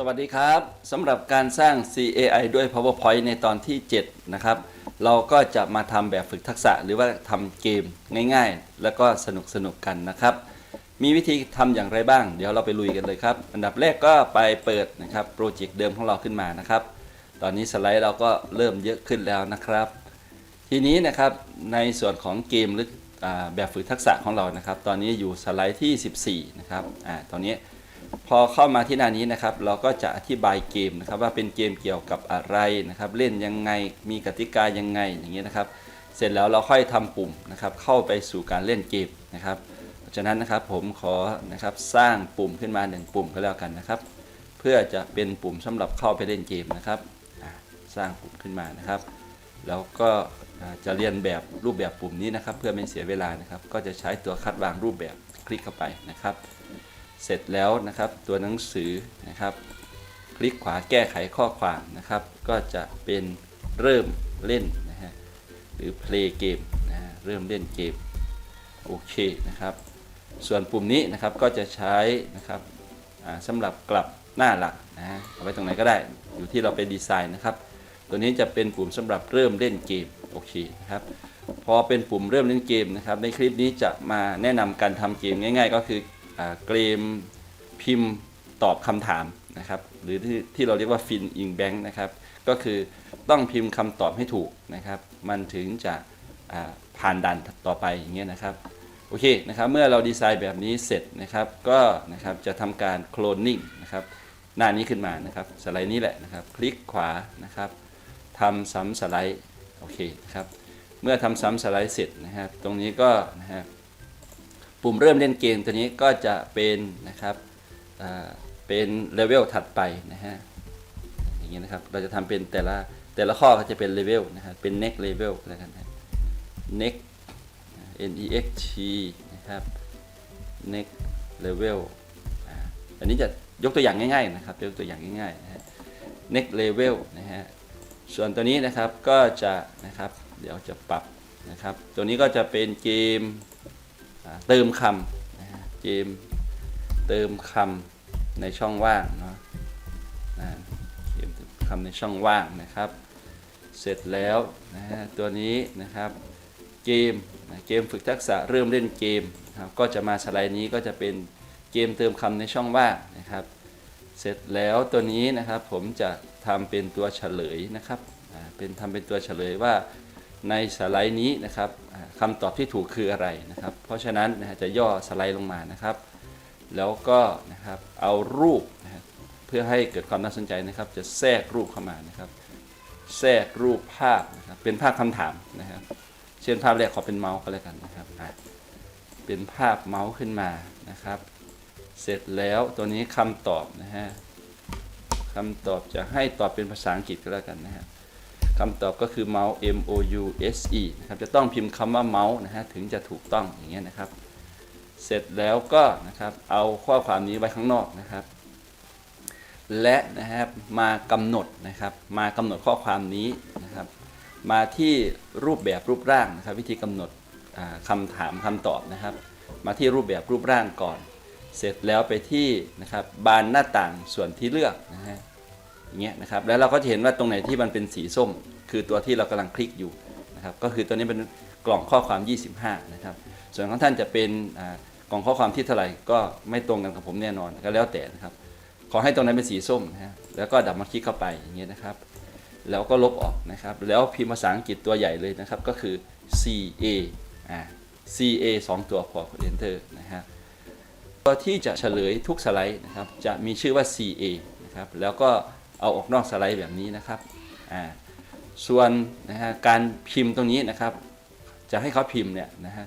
สวัสดีครับสำหรับการสร้าง CAI ด้วย PowerPoint ในตอนที่ 7 นะครับ เราก็จะมาทำแบบฝึกทักษะ หรือว่าทำเกมง่ายๆ แล้วก็สนุกสนุกๆกันนะครับ มีวิธีทำอย่างไรบ้าง เดี๋ยวเราไปลุยกันเลยครับ อันดับแรกก็ไปเปิดนะครับโปรเจกต์เดิมของเราขึ้นมานะครับ ตอนนี้สไลด์เราก็เริ่มเยอะขึ้นแล้วนะครับ ทีนี้นะครับในส่วนของเกมหรืออแบบฝึกทักษะของเรานะครับ ตอนนี้อยู่สไลด์ที่ 14 นะครับอ่าตอนนี้ พอเข้ามาที่หน้านี้นะครับ เราก็จะอธิบายเกมนะครับว่าเป็นเกมเกี่ยวกับอะไรนะครับ เล่นยังไงมีกติกายังไงอย่างนี้นะครับ เสร็จแล้วเราค่อยทำปุ่มนะครับ เข้าไปสู่การเล่นเกมนะครับเพราะฉะนั้นนะครับผมขอนะครับสร้างปุ่มขึ้นมาหนึ่งปุ่มก็แล้วกันนะครับ เพื่อจะเป็นปุ่มสำหรับเข้าไปเล่นเกมนะครับสร้างปุ่มขึ้นมานะครับ แล้วก็จะเรียนแบบรูปแบบปุ่มนี้นะครับ เพื่อไม่เสียเวลานะครับ ก็จะใช้ตัวคัดวางรูปแบบคลิกเข้าไปนะครับ เสร็จแล้วนะครับตัวหนังสือนะครับ คลิกขวาแก้ไขข้อความนะครับ ก็จะเป็นเริ่มเล่นนะฮะหรือ play game นะฮะเริ่มเล่นเกมโอเคนะครับ ส่วนปุ่มนี้นะครับก็จะใช้นะครับสำหรับกลับหน้าหลักนะฮะเอาไว้ตรงไหนก็ได้อยู่ที่เราไปดีไซน์นะครับ ตัวนี้จะเป็นปุ่มสำหรับเริ่มเล่นเกมโอเคนะครับพอเป็นปุ่มเริ่มเล่นเกมนะครับ ในคลิปนี้จะมาแนะนำการทำเกมง่าย ๆ ก็คือ เกมพิมพ์ตอบคำถามนะครับหรือที่ที่เราเรียกว่าฟินอิงแบงค์นะครับก็คือต้องพิมพ์คำตอบให้ถูกนะครับมันถึงจะผ่านด่านต่อไปอย่างเงี้ยนะครับโอเคนะครับเมื่อเราดีไซน์แบบนี้เสร็จนะครับก็นะครับจะทำการโคลนนิ่งนะครับหน้านี้ขึ้นมานะครับสไลด์นี้แหละนะครับ คลิกขวานะครับทำซ้ำสไลด์โอเคนะครับเมื่อทำซ้ำสไลด์เสร็จนะครับ ตรงนี้ก็นะครับ ปุ่มเริ่มเล่นเกมตัวนี้ก็จะเป็นนะครับเป็นเลเวลถัดไปนะฮะอย่างนี้ยนะครับเราจะทำเป็นแต่ละแต่ละข้อก็จะเป็นเลเวลนะครับเป็น next level ก็แล้วกันนะ next n e x t นะครับ next level อันนี้จะยกตัวอย่างง่ายๆนะครับยกตัวอย่างง่ายๆนะฮะ next level นะฮะส่วนตัวนี้นะครับก็จะนะครับเดี๋ยวจะปรับนะครับ ตัวนี้ก็จะเป็นเกม เติมคำนะเกมเติมคำในช่องว่างเนาะเกมเติมคำในช่องว่างนะครับ เสร็จแล้วนะฮะตัวนี้นะครับเกมนะเกมฝึกทักษะเริ่มเล่นเกมนะครับก็จะมาสไลด์นี้ก็จะเป็นเกมเติมคำในช่องว่างนะครับ เสร็จแล้วตัวนี้นะครับผมจะทำเป็นตัวเฉลยนะครับเป็นทำเป็นตัวเฉลยว่าในสไลด์นี้นะครับ คำตอบที่ถูกคืออะไรนะครับ เพราะฉะนั้นนะจะย่อสไลด์ลงมานะครับ แล้วก็นะครับเอารูปนะเพื่อให้เกิดความน่าสนใจนะครับ จะแทรกรูปเข้ามานะครับ แทรกรูปภาพนะครับเป็นภาพคำถามนะครับ เช่นภาพแรกขอเป็นเมาส์ก็แล้วกันนะครับเป็นภาพเมาส์ขึ้นมานะครับ เสร็จแล้วตัวนี้คำตอบนะฮะคำตอบจะให้ตอบเป็นภาษาอังกฤษก็แล้วกันนะฮะ คำตอบก็คือ mouse m o u s e นะครับจะต้องพิมพ์คำว่าเมาส์นะฮะถึงจะถูกต้องอย่างเงี้ยนะครับ เสร็จแล้วก็นะครับเอาข้อความนี้ไว้ข้างนอกนะครับ และนะครับมากำหนดนะครับมากำหนดข้อความนี้นะครับ มาที่รูปแบบรูปร่างนะครับ วิธีกำหนดคำถามคำตอบนะครับ มาที่รูปแบบรูปร่างก่อน เสร็จแล้วไปที่นะครับบานหน้าต่างส่วนที่เลือกนะฮะ อย่างเงี้ยนะครับแล้วเราก็จะเห็นว่าตรงไหนที่มันเป็นสีส้ม คือตัวที่เรากำลังคลิกอยู่นะครับก็คือตัวนี้เป็นกล่องข้อความ 25 นะครับ ส่วนของท่านจะเป็นกล่องข้อความที่เท่าไหร่ก็ไม่ตรงกันกับผมแน่นอนก็แล้วแต่นะครับ ขอให้ตรงนั้นเป็นสีส้มนะฮะแล้วก็ดับมาคลิกเข้าไปอย่างเงี้ยนะครับ แล้วก็ลบออกนะครับ แล้วพิมพ์ภาษาอังกฤษตัวใหญ่เลยนะครับ ก็คือ C A อ่า C A สองตัวพอกด enter นะฮะตัวที่จะเฉลยทุกสไลด์นะครับจะมีชื่อว่า CA นะครับแล้วก็ เอาออกนอกสไลด์แบบนี้นะครับอ่าส่วนนะฮะการพิมพ์ตรงนี้นะครับ จะให้เขาพิมพ์เนี่ยนะฮะ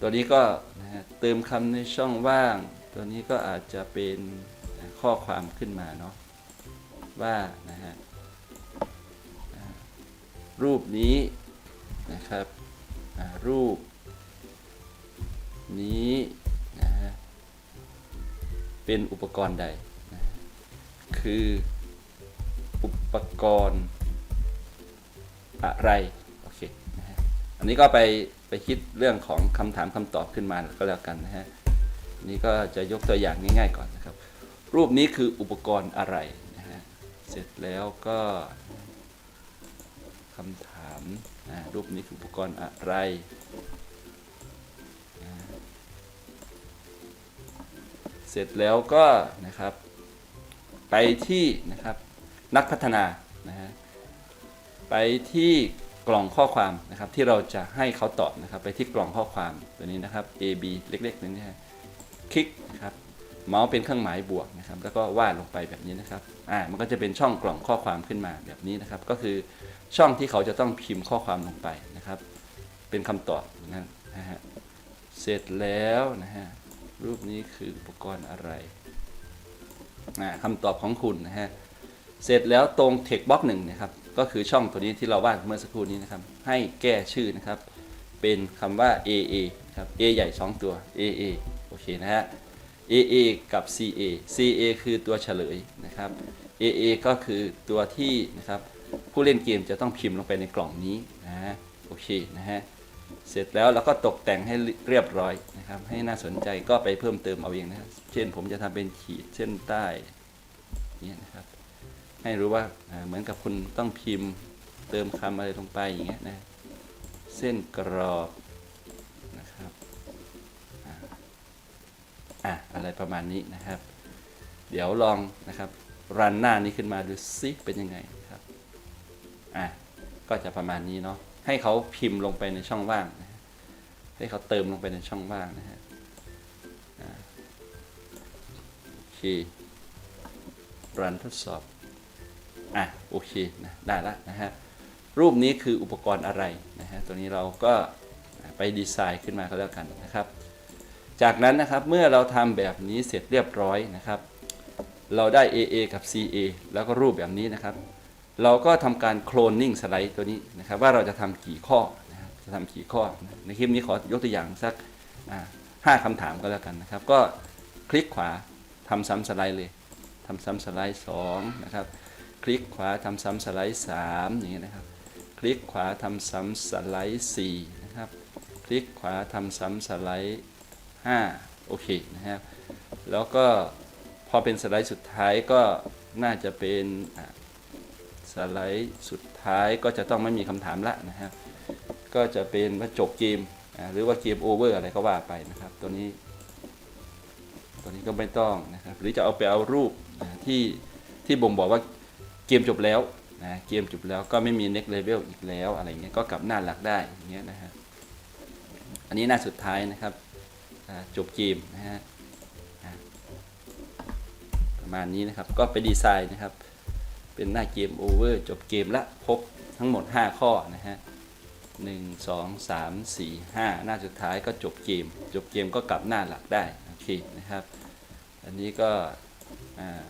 ตัวนี้ก็นะฮะเติมคำในช่องว่าง ตัวนี้ก็อาจจะเป็นข้อความขึ้นมาเนาะว่านะฮะรูปนี้นะครับรูป นี้นะฮะเป็นอุปกรณ์ใดนะคือ ปกรณ์อะไรโอเคนะฮะอันนี้ก็ไปไปคิดเรื่องของคำถามคำตอบขึ้นมาก็แล้วกันนะฮะนี่ก็จะยกตัวอย่างง่ายๆก่อนนะครับ รูปนี้คืออุปกรณ์อะไรนะฮะเสร็จแล้วก็คำถามอ่ารูปนี้คืออุปกรณ์อะไรเสร็จแล้วก็นะครับ ไปที่นะครับ นักพัฒนานะฮะไปที่กล่องข้อความนะครับที่เราจะให้เขาตอบนะครับ ไปที่กล่องข้อความตัวนี้นะครับ A B เล็กๆนี้นะฮะคลิกนะครับเมาส์เป็นเครื่องหมายบวกนะครับ แล้วก็วาดลงไปแบบนี้นะครับอ่ามันก็จะเป็นช่องกล่องข้อความขึ้นมาแบบนี้นะครับ ก็คือช่องที่เขาจะต้องพิมพ์ข้อความลงไปนะครับ เป็นคำตอบนะนะฮะเสร็จแล้วนะฮะรูปนี้คืออุปกรณ์อะไรอ่าคำตอบของคุณนะฮะ เสร็จแล้วตรง text box หนึ่งนะครับก็คือช่องตัวนี้ที่เราวาดเมื่อสักครู่นี้นะครับ ให้แก้ชื่อนะครับ เป็นคำว่า AA ครับ A ใหญ่ 2 ตัว AA โอเคนะฮะ AA กับ CA CA คือตัวเฉลยนะครับ AA ก็คือตัวที่นะครับผู้เล่นเกมจะต้องพิมพ์ลงไปในกล่องนี้นะฮะโอเคนะฮะเสร็จแล้วเราก็ตกแต่งให้เรียบร้อยนะครับ ให้น่าสนใจก็ไปเพิ่มเติมเอาเองนะเช่นผมจะทำเป็นขีดเส้นใต้เนี่ยนะครับ ให้รู้ว่าเหมือนกับคุณต้องพิมพ์เติมคำอะไรลงไปอย่างเงี้ยนะเส้นกรอบนะครับอ่าอะอะไรประมาณนี้นะครับ เดี๋ยวลองนะครับรันหน้านี้ขึ้นมาดูซิเป็นยังไงครับอะก็จะประมาณนี้เนาะให้เขาพิมพ์ลงไปในช่องว่างนะให้เขาเติมลงไปในช่องว่างนะฮะโอเครันทดสอบ อะโอเคนะได้ละนะฮะรูปนี้คืออุปกรณ์อะไรนะฮะตัวนี้เราก็ไปดีไซน์ขึ้นมาก็แล้วกันนะครับ จากนั้นนะครับเมื่อเราทำแบบนี้เสร็จเรียบร้อยนะครับ เราได้ AA กับ CA แล้วก็รูปแบบนี้นะครับ เราก็ทำการโคลนนิ่งสไลด์ตัวนี้นะครับ ว่าเราจะทำกี่ข้อนะจะทำกี่ข้อนะในคลิปนี้ขอยกตัวอย่างสักห้าคำถามก็แล้วกันนะครับ ก็คลิกขวาทำซ้ำสไลด์เลยทำซ้ำสไลด์สองนะครับ คลิกขวาทำซ้ำสไลด์3อย่างนี้นะครับ คลิกขวาทำซ้ำสไลด์4นะครับ คลิกขวาทำซ้ำสไลด์5โอเคนะครับ แล้วก็พอเป็นสไลด์สุดท้ายก็น่าจะเป็นสไลด์สุดท้ายก็จะต้องไม่มีคำถามละนะครับ ก็จะเป็นว่าจบเกมหรือว่าเกมโอเวอร์อะไรก็ว่าไปนะครับ ตัวนี้ ตัวนี้ก็ไม่ต้องนะครับ หรือจะเอาไปเอารูปที่ที่บ่งบอกว่า เกมจบแล้วนะเกมจบแล้วก็ไม่มี next level อีกแล้วอะไรเงี้ยก็กลับหน้าหลักได้อย่างเงี้ยนะฮะอันนี้หน้าสุดท้ายนะครับจบเกมนะฮะประมาณนี้นะครับก็ไปดีไซน์นะครับ เป็นหน้าเกมโอเวอร์จบเกมละครบทั้งหมด 5 ข้อนะฮะหนึ่งสองสามสี่ห้าหน้าสุดท้ายก็จบเกม จบเกมก็กลับหน้าหลักได้ โอเคนะครับ อันนี้ก็อ่า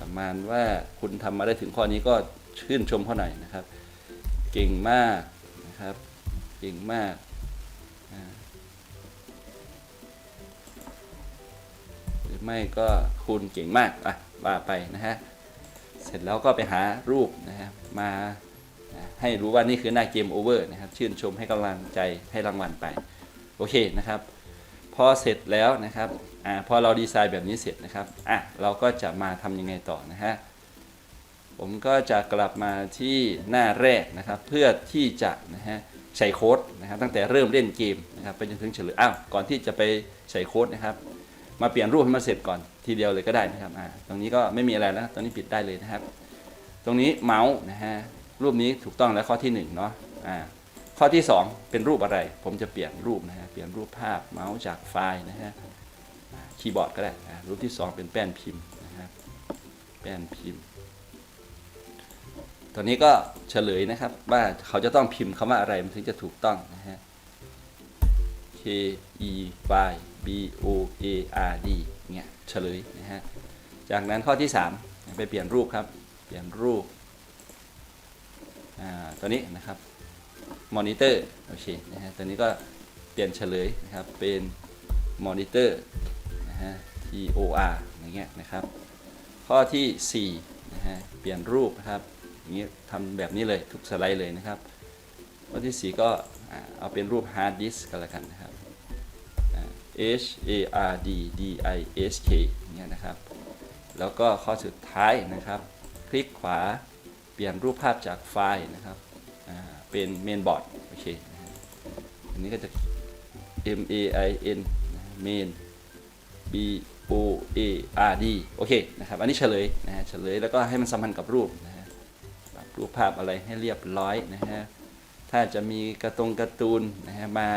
ประมาณว่าคุณทำมาได้ถึงข้อนี้ก็ชื่นชมเขาหน่อยนะครับ เก่งมากนะครับ เก่งมากหรือไม่ก็คุณเก่งมากอะว่าไปนะฮะเสร็จแล้วก็ไปหารูปนะฮะมาอ่าให้รู้ว่านี่คือหน้าเกมโอเวอร์นะครับ ชื่นชมให้กำลังใจให้รางวัลไป โอเคนะครับ พอเสร็จแล้วนะครับอ่าพอเราดีไซน์แบบนี้เสร็จนะครับอะเราก็จะมาทำยังไงต่อนะฮะผมก็จะกลับมาที่หน้าแรกนะครับ เพื่อที่จะนะฮะใส่โค้ดนะครับ ตั้งแต่เริ่มเล่นเกมนะครับไปจนถึงเฉลยอ้าวก่อนที่จะไปใส่โค้ดนะครับ มาเปลี่ยนรูปให้มันเสร็จก่อนทีเดียวเลยก็ได้นะครับอ่าตรงนี้ก็ไม่มีอะไรแล้วตรงนี้ปิดได้เลยนะครับ ตรงนี้เมาส์นะฮะรูปนี้ถูกต้องแล้วข้อที่หนึ่งเนาะอ่า ข้อที่ 2 เป็นรูปอะไร ผมจะเปลี่ยนรูปนะฮะเปลี่ยนรูปภาพเมาส์จากไฟล์นะฮะคีย์บอร์ดก็ได้รูปที่ 2 เป็นแป้นพิมพ์นะครับแป้นพิมพ์ ตอนนี้ก็เฉลยนะครับว่าเขาจะต้องพิมพ์คำว่าอะไรมันถึงจะถูกต้องนะฮะ K E Y B O A R D เนี่ยเฉลยนะฮะ จากนั้นข้อที่ 3 ไปเปลี่ยนรูปครับ เปลี่ยนรูป อ่า ตัวนี้นะครับ มอนิเตอร์โอเคนะฮะตัวนี้ก็เปลี่ยนเฉลยนะครับเป็นมอนิเตอร์นะฮะ T O R อย่างเงี้ยนะครับ ข้อที่ 4 นะฮะ เปลี่ยนรูปนะครับ อย่างเงี้ยทำแบบนี้เลยทุกสไลด์เลยนะครับ ข้อที่ 4 ก็เอาเป็นรูปฮาร์ดดิสก์ก็แล้วกันนะครับ H A R D D I S K เนี่ยนะครับ แล้วก็ข้อสุดท้ายนะครับ คลิกขวาเปลี่ยนรูปภาพจากไฟล์นะครับ เป็นเมนบอร์ดโอเคอันนี้ก็จะ M A I N main B O A R D โอเคนะครับ อันนี้เฉลยนะฮะเฉลยแล้วก็ให้มันสัมพันธ์กับรูปนะฮะปรับรูปภาพอะไรให้เรียบร้อยนะฮะ ถ้าจะมีกระตรงการ์ตูนนะฮะมา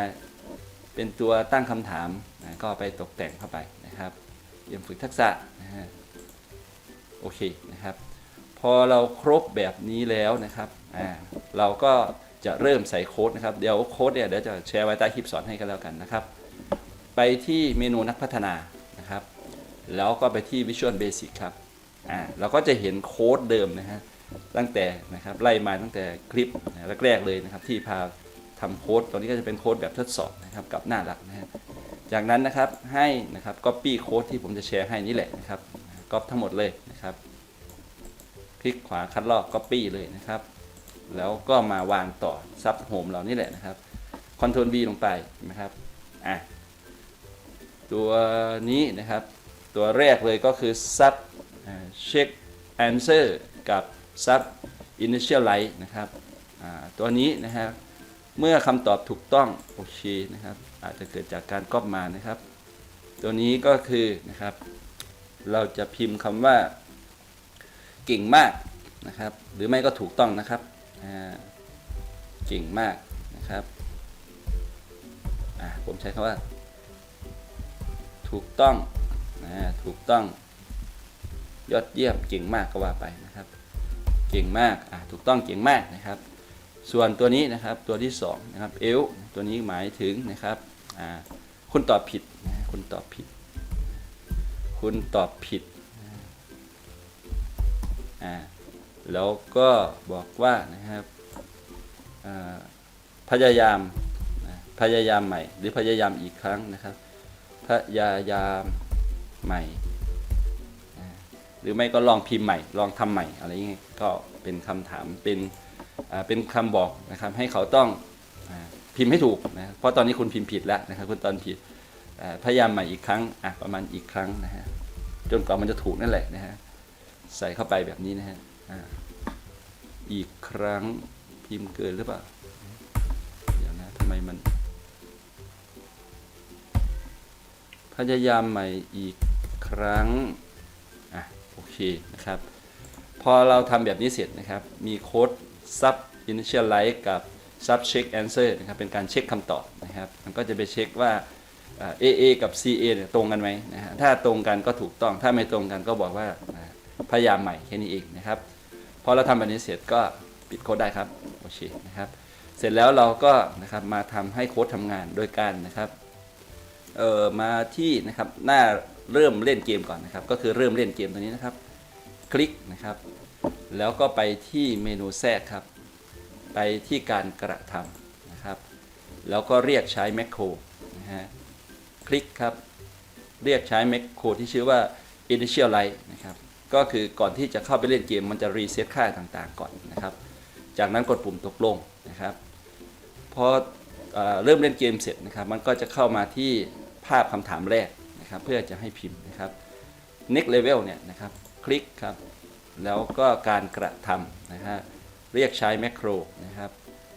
เป็นตัวตั้งคำถามนะก็ไปตกแต่งเข้าไปนะครับเยี่ยมฝึกทักษะนะฮะโอเคนะครับ พอเราครบแบบนี้แล้วนะครับอ่าเราก็ จะเริ่มใส่โค้ดนะครับเดี๋ยวโค้ดเนี่ยเดี๋ยวจะแชร์ไว้ใต้คลิปสอนให้กันแล้วกันนะครับ ไปที่เมนูนักพัฒนานะครับ แล้วก็ไปที่ Visual Basic ครับอ่าเราก็จะเห็นโค้ดเดิมนะฮะตั้งแต่นะครับไล่มาตั้งแต่คลิปแรกๆเลยนะครับ ที่พาทำโค้ดตอนนี้ก็จะเป็นโค้ดแบบทดสอบนะครับกับหน้าหลักนะฮะจากนั้นนะครับให้นะครับ Copy โค้ดที่ผมจะแชร์ให้นี่แหละนะครับก๊อปทั้งหมดเลยนะครับ คลิกขวาคัดลอก Copy เลยนะครับ แล้วก็มาวางต่อซับโฮมเรานี่แหละนะครับ Ctrl V ลงไปนะครับอะตัวนี้นะครับ ตัวแรกเลยก็คือ sub อ่า check answer กับ sub initialize นะครับอ่าตัวนี้นะครับเมื่อคำตอบถูกต้องโอเคนะครับ อาจจะเกิดจากการก๊อปมานะครับ ตัวนี้ก็คือนะครับ เราจะพิมพ์คำว่าเก่งมากนะครับ หรือไม่ก็ถูกต้องนะครับ เก่งมากนะครับผมใช้คำว่า ถูกต้องนะถูกต้อง ยอดเยี่ยมเก่งมากก็ว่าไปนะครับ เก่งมากอะถูกต้องเก่งมากนะครับ ส่วนตัวนี้นะครับตัวที่สองนะครับเอลตัวนี้หมายถึงนะครับอ่าคุณตอบผิดนะคุณตอบผิด คุณตอบผิดอ่า แล้วก็บอกว่านะครับพยายามพยายามใหม่ หรือพยายามอีกครั้งนะครับ พยายามใหม่ หรือไม่ก็ลองพิมพ์ใหม่ ลองทำใหม่อะไรอย่างเงี้ยก็เป็นคำถามเป็นเป็นคำบอกนะครับ ให้เขาต้องอพิมพ์ให้ถูกนะเพราะตอนนี้คุณพิมพ์ผิดแล้วนะครับคุณตอนผิดพยายามใหม่อีกครั้งประมาณอีกครั้งนะฮะจนกว่ามันจะถูกนั่นแหละนะฮะใส่เข้าไปแบบนี้นะฮะ อีกครั้งพิมพ์เกินหรือเปล่า เดี๋ยวนะทำไมมัน พยายามใหม่อีกครั้ง อะ โอเคนะครับ พอเราทำแบบนี้เสร็จนะครับ มีโค้ด sub initialize กับ sub check answer นะครับ เป็นการเช็คคำตอบนะครับ มันก็จะไปเช็คว่าอ่า AA กับ CA เนี่ยตรงกันไหมนะฮะ ถ้าตรงกันก็ถูกต้อง ถ้าไม่ตรงกันก็บอกว่าพยายามใหม่แค่นี้เองนะครับ พอเราทำแบบนี้เสร็จก็ปิดโค้ดได้ครับโอเคนะครับ เสร็จแล้วเราก็นะครับมาทำให้โค้ดทำงานโดยการนะครับเอ่อมาที่นะครับหน้าเริ่มเล่นเกมก่อนนะครับ ก็คือเริ่มเล่นเกมตัวนี้นะครับ คลิกนะครับ แล้วก็ไปที่เมนูแทรกครับ ไปที่การกระทำนะครับ แล้วก็เรียกใช้แมคโครนะฮะคลิกครับ เรียกใช้แมคโครที่ชื่อว่า initialize นะครับ ก็คือก่อนที่จะเข้าไปเล่นเกมมันจะรีเซ็ตค่าต่างๆก่อนนะครับ จากนั้นกดปุ่มตกลงนะครับพอเอเริ่มเล่นเกมเสร็จนะครับ มันก็จะเข้ามาที่ภาพคำถามแรกนะครับ เพื่อจะให้พิมพ์นะครับ next level เนี่ยนะครับ คลิกครับ แล้วก็การกระทำนะฮะเรียกใช้แมคโครนะครับ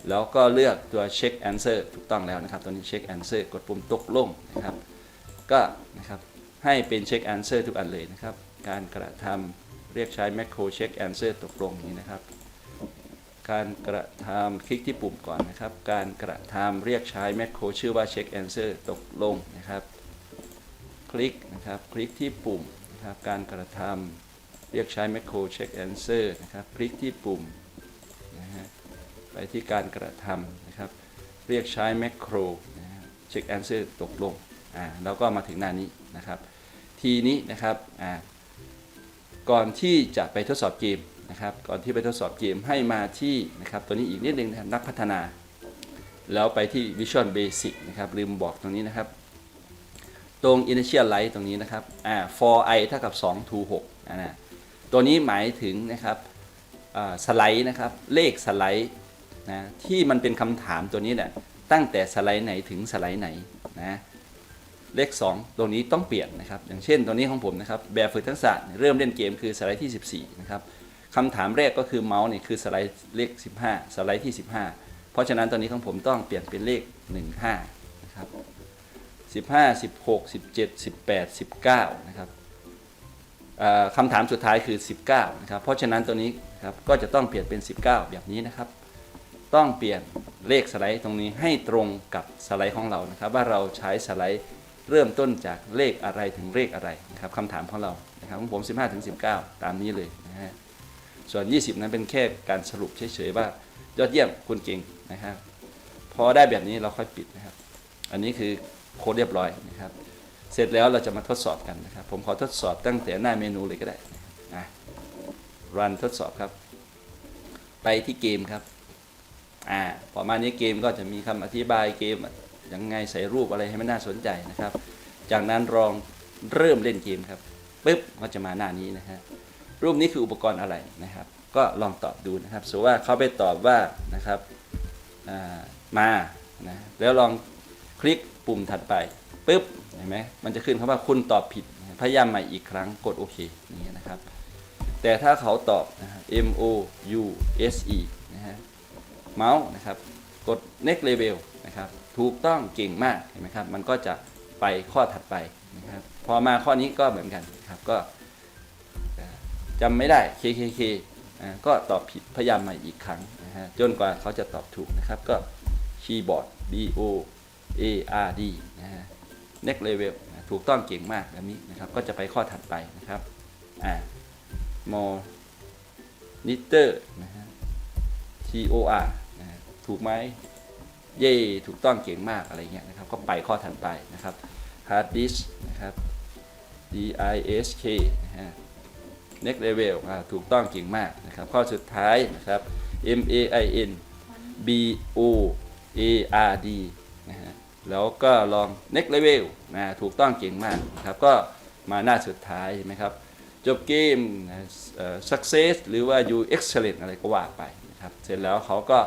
แล้วก็เลือกตัว check answer ถูกต้องแล้วนะครับ ตัวนี้ check answer กดปุ่มตกลงนะครับ ก็นะครับให้เป็น check answer ทุกอันเลยนะครับ การกระทำเรียกใช้ macro check answer ตกลงนี้นะครับ การกระทำคลิกที่ปุ่มก่อนนะครับ การกระทำเรียกใช้ macro ชื่อว่า check answer ตกลงนะครับ คลิกนะครับ คลิกที่ปุ่มนะครับการกระทำเรียกใช้ macro check answer นะครับ คลิกที่ปุ่มนะฮะไปที่การกระทำนะครับ เรียกใช้ macro นะฮะ check answer ตกลงอ่าแล้วก็มาถึงหน้านี้นะครับ ทีนี้นะครับอ่า ก่อนที่จะไปทดสอบเกมนะครับ ก่อนที่ไปทดสอบเกมให้มาที่นะครับตัวนี้อีกนิดนึงนะครับนักพัฒนา แล้วไปที่ Visual Basic นะครับลืมบอกตรงนี้นะครับ ตรง Initialize ตรงนี้นะครับอ่า for i เท่ากับ2 to 6อ่านะตัวนี้หมายถึงนะครับอ่าสไลด์นะครับเลขสไลด์นะที่มันเป็นคำถามตัวนี้เนี่ยตั้งแต่สไลด์ไหนถึงสไลด์ไหนนะ เลข 2ตรงนี้ต้องเปลี่ยนนะครับ อย่างเช่นตัวนี้ของผมนะครับ แบบฝึกทักษะเริ่มเล่นเกมคือสไลด์ที่ 14 นะครับคำถามแรกก็คือเมาส์เนี่ยคือสไลด์เลข 15 สไลด์ที่ 15 เพราะฉะนั้นตอนนี้ของผมต้องเปลี่ยนเป็นเลข 15 นะครับ 15 16 17 18 19 นะครับคำถามสุดท้ายคือ 19 นะครับ เพราะฉะนั้นตัวนี้ครับก็จะต้องเปลี่ยนเป็น 19 แบบนี้นะครับ ต้องเปลี่ยนเลขสไลด์ตรงนี้ให้ตรงกับสไลด์ของเรานะครับ ว่าเราใช้สไลด์ เริ่มต้นจากเลขอะไรถึงเลขอะไรนะครับคำถามของเรานะครับของผม 15ถึง19 ตามนี้เลยนะฮะส่วน 20 นั้นเป็นแค่การสรุปเฉยๆว่ายอดเยี่ยมคุณเก่งนะครับพอได้แบบนี้เราค่อยปิดนะครับ อันนี้คือโค้ดเรียบร้อยนะครับ เสร็จแล้วเราจะมาทดสอบกันนะครับ ผมขอทดสอบตั้งแต่หน้าเมนูเลยก็ได้นะรันทดสอบครับ ไปที่เกมครับอ่าประมาณนี้เกมก็จะมีคำอธิบายเกม ยังไงใส่รูปอะไรให้มันน่าสนใจนะครับ จากนั้นลองเริ่มเล่นเกมครับปึ๊บก็จะมาหน้านี้นะฮะรูปนี้คืออุปกรณ์อะไรนะครับ ก็ลองตอบดูนะครับสมมติว่าเขาไปตอบว่านะครับามานะแล้วลองคลิกปุ่มถัดไปปึ๊บเห็นไหมมันจะขึ้นคำว่าคุณตอบผิด พยายามใหม่อีกครั้งกดโอเคนี้ยนะครับ แต่ถ้าเขาตอบนะครับ M O U S E นะฮะเมาส์นะครับ กด next level นะครับ ถูกต้องเก่งมากเห็นไหมครับ มันก็จะไปข้อถัดไปนะครับพอมาข้อนี้ก็เหมือนกันครับก็จำไม่ได้ KKK ก็ตอบผิดพยายามใหม่อีกครั้งนะฮะจนกว่าเขาจะตอบถูกนะครับ ก็คีย์บอร์ด B O A R D นะฮะ next level ถูกต้องเก่งมากแบบนี้นะครับ ก็จะไปข้อถัดไปนะครับอ่า monitor นะฮะ T O R นะถูกไหม เย่ถูกต้องเก่งมากอะไรเงี้ยนะครับก็ไปข้อถัดไปนะครับ hard disk นะครับ D I S K นะฮะ next level อ่าถูกต้องเก่งมากนะครับข้อสุดท้ายนะครับ M A I N B O A R D นะฮะแล้วก็ลอง next level นะถูกต้องเก่งมากนะครับก็มาหน้าสุดท้ายเห็นไหมครับ จบเกมนะเอ่อ success หรือว่า you excellent อะไรก็ว่าไปนะครับเสร็จแล้วเขาก็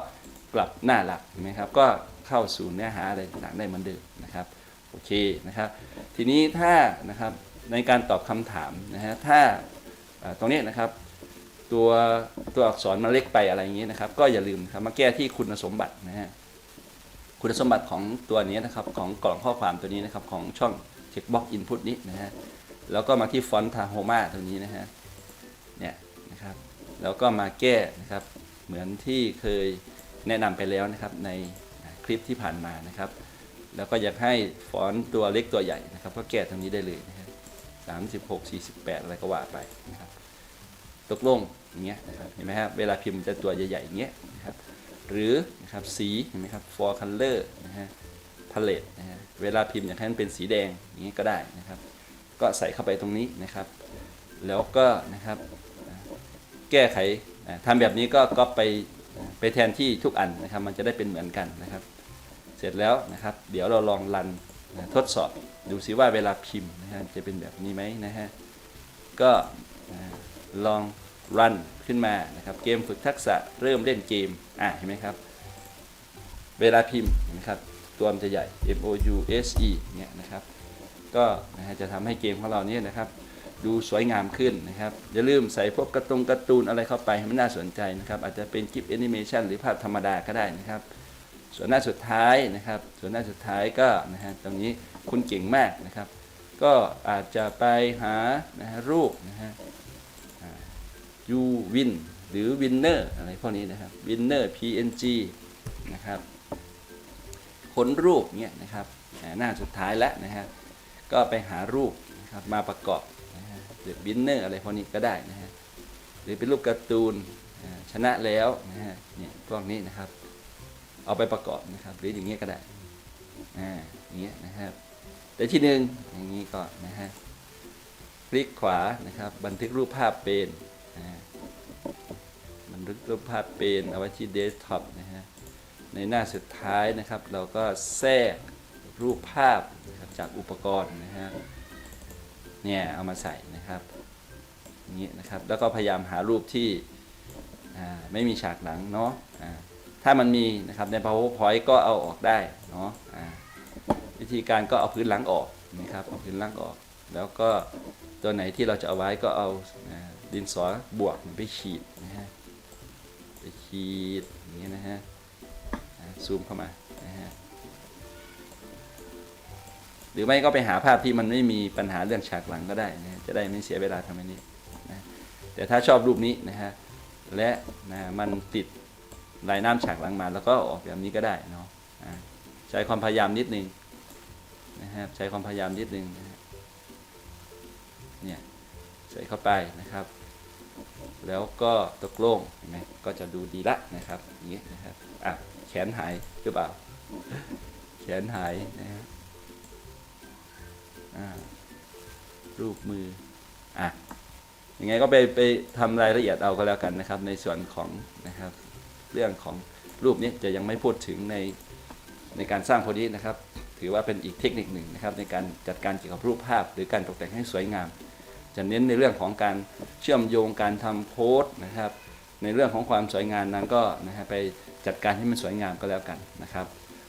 กลับหน้าหลักเห็นไหมครับก็เข้าสู่เนื้อหาอะไรต่างๆได้เหมือนเดิมนะครับโอเคนะครับทีนี้ถ้านะครับในการตอบคำถามนะฮะถ้าตรงนี้นะครับตัวตัวอักษรมันเล็กไปอะไรอย่างนี้นะครับ ก็อย่าลืมครับมาแก้ที่คุณสมบัตินะฮะคุณสมบัติของตัวนี้นะครับของกล่องข้อความตัวนี้นะครับของช่อง checkbox input นี้นะฮะแล้วก็มาที่ฟอนต์ทาโฮมาตรงนี้นะฮะเนี่ยนะครับแล้วก็มาแก้นะครับเหมือนที่เคย แนะนำไปแล้วนะครับในคลิปที่ผ่านมานะครับ แล้วก็อยากให้ฟอนต์ตัวเล็กตัวใหญ่นะครับก็แก้ตรงนี้ได้เลยนะครับสามสิบหกสี่สิบแปดอะไรก็ว่าไปนะครับตกลงอย่างเงี้ยนะครับเห็นไหมครับเวลาพิมพ์จะตัวใหญ่ๆอย่างเงี้ยนะครับหรือนะครับสีเห็นไหมครับ for color นะฮะ palette นะฮะเวลาพิมพ์อยากให้มันเป็นสีแดงอย่างนี้ยก็ได้นะครับ ก็ใส่เข้าไปตรงนี้นะครับ แล้วก็นะครับแก้ไขอ่าทำแบบนี้ก็ก๊อปไป ไปแทนที่ทุกอันนะครับ มันจะได้เป็นเหมือนกันนะครับ เสร็จแล้วนะครับ เดี๋ยวเราลองรันนะทดสอบดูซิว่าเวลาพิมพ์นะฮะจะเป็นแบบนี้ไหมนะฮะก็ลองรันขึ้นมานะครับ เกมฝึกทักษะเริ่มเล่นเกมอ่าเห็นไหมครับ เวลาพิมพ์นไหมครับตัวมันจะใหญ่ M O U S E เนี่ยนะครับ ก็นะฮะจะทำให้เกมของเราเนี่ยนะครับ ดูสวยงามขึ้นนะครับ อย่าลืมใส่พวกกระตรงการ์ตูนอะไรเข้าไปให้มันน่าสนใจนะครับ อาจจะเป็นคลิปแอนิเมชันหรือภาพธรรมดาก็ได้นะครับ ส่วนหน้าสุดท้ายนะครับ ส่วนหน้าสุดท้ายก็นะฮะตรงนี้คุณเก่งมากนะครับ ก็อาจจะไปหานะฮะรูปนะฮะยูวินหรือวินเนอร์อะไรพวกนี้นะครับวินเนอร์ PNG นะครับค้นรูปเนี่ยนะครับหน้าสุดท้ายแล้วนะฮะก็ไปหารูปนะครับมาประกอบ หรือบินเนอร์อะไรพวกนี้ก็ได้นะฮะหรือเป็นรูปการ์ตูนชนะแล้วนะฮะเนี่ยพวกนี้นะครับ เอาไปประกอบนะครับ หรืออย่างเงี้ยก็ได้อ่าอย่างเงี้ยนะครับแต่ที่หนึ่งอย่างนี้ก่อนนะฮะคลิกขวานะครับบันทึกรูปภาพเป็นบันทึกรูปภาพเป็นเอาไว้ที่เดสก์ท็อปนะฮะในหน้าสุดท้ายนะครับ เราก็แทรกรูปภาพจากอุปกรณ์นะฮะ เนี่ยเอามาใส่นะครับอย่างนี้นะครับ แล้วก็พยายามหารูปที่ไม่มีฉากหลังเนาะอ่าถ้ามันมีนะครับใน powerpoint ก็เอาออกได้เนาะอ่าวิธีการก็เอาพื้นหลังออกนะครับเอาพื้นหล่างออก แล้วก็ตัวไหนที่เราจะเอาไว้ก็เอาดินสอบวกไปฉีดนะฮะไปฉีดอย่างนี้นะฮะซูมเข้ามา หรือไม่ก็ไปหาภาพที่มันไม่มีปัญหาเรื่องฉากหลังก็ได้นะจะได้ไม่เสียเวลาทำอันนี้นะแต่ถ้าชอบรูปนี้นะฮะและนะมันติดลายน้ำฉากหลังมาแล้วก็ออกแบบนี้ก็ได้เนาะใช้ความพยายามนิดนึงนะครับใช้ความพยายามนิดนึงนะเนี่ยใส่เข้าไปนะครับ แล้วก็ตกลงเห็นไหมก็จะดูดีละนะครับอย่างนี้นะครับอะแขนหายหรือเปล่า แขนหายนะครับ รูปมืออะยังไงก็ไปไปทำรายละเอียดเอาก็แล้วกันนะครับ ในส่วนของนะครับเรื่องของรูปนี้จะยังไม่พูดถึงในในการสร้างโพดีนะครับ ถือว่าเป็นอีกเทคนิคหนึ่งนะครับ ในการจัดการเกี่ยวกับรูปภาพ หรือการตกแต่งให้สวยงาม จะเน้นในเรื่องของการเชื่อมโยงการทำโพสนะครับ ในเรื่องของความสวยงามนั้นก็นะฮะไปจัดการให้มันสวยงามก็แล้วกันนะครับ